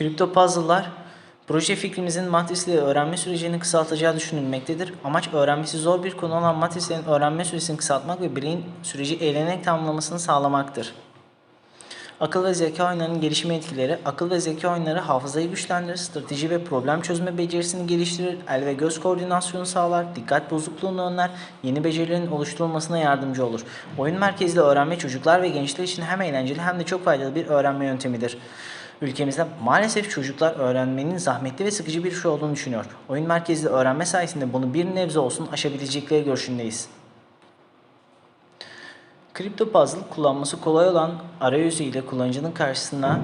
Kripto puzzle'lar proje fikrimizin matrisleri öğrenme sürecini kısaltacağı düşünülmektedir. Amaç öğrenmesi zor bir konu olan matrislerin öğrenme süresini kısaltmak ve bireyin süreci eğlenerek tamamlamasını sağlamaktır. Akıl ve zeka oyunlarının gelişme etkileri, akıl ve zeka oyunları hafızayı güçlendirir, strateji ve problem çözme becerisini geliştirir, el ve göz koordinasyonu sağlar, dikkat bozukluğunu önler, yeni becerilerin oluşturulmasına yardımcı olur. Oyun merkezli öğrenme çocuklar ve gençler için hem eğlenceli hem de çok faydalı bir öğrenme yöntemidir. Ülkemizde maalesef çocuklar öğrenmenin zahmetli ve sıkıcı bir şey olduğunu düşünüyor. Oyun merkezli öğrenme sayesinde bunu bir nebze olsun aşabilecekleri görüşündeyiz. Kripto puzzle kullanması kolay olan arayüzü ile kullanıcının karşısına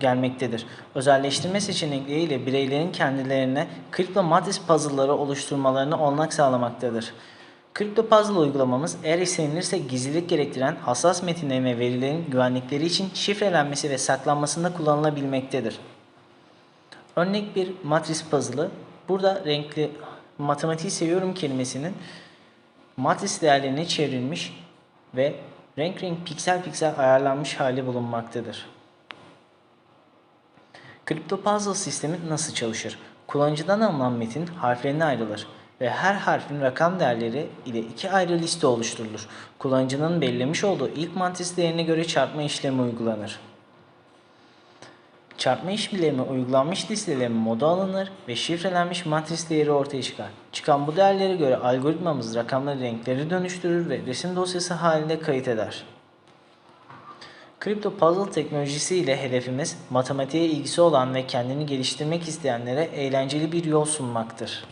gelmektedir. Özelleştirme seçenekleriyle bireylerin kendilerine kripto matris puzzle'ları oluşturmalarına olanak sağlamaktadır. Kripto puzzle uygulamamız eğer istenilirse gizlilik gerektiren hassas metinlerin ve verilerin güvenlikleri için şifrelenmesi ve saklanmasında kullanılabilmektedir. Örnek bir matris puzzle'ı burada renkli matematiği seviyorum kelimesinin matris değerlerine çevrilmiş ve renk renk piksel piksel ayarlanmış hali bulunmaktadır. Kripto puzzle sistemi nasıl çalışır? Kullanıcıdan alınan metin harflerine ayrılır ve her harfin rakam değerleri ile iki ayrı liste oluşturulur. Kullanıcının belirlemiş olduğu ilk matris değerine göre çarpma işlemi uygulanır. Çarpma işlemi uygulanmış listelerin modu alınır ve şifrelenmiş matris değeri ortaya çıkar. Çıkan bu değerlere göre algoritmamız rakamları renkleri dönüştürür ve resim dosyası halinde kayıt eder. Kripto puzzle teknolojisi ile hedefimiz matematiğe ilgisi olan ve kendini geliştirmek isteyenlere eğlenceli bir yol sunmaktır.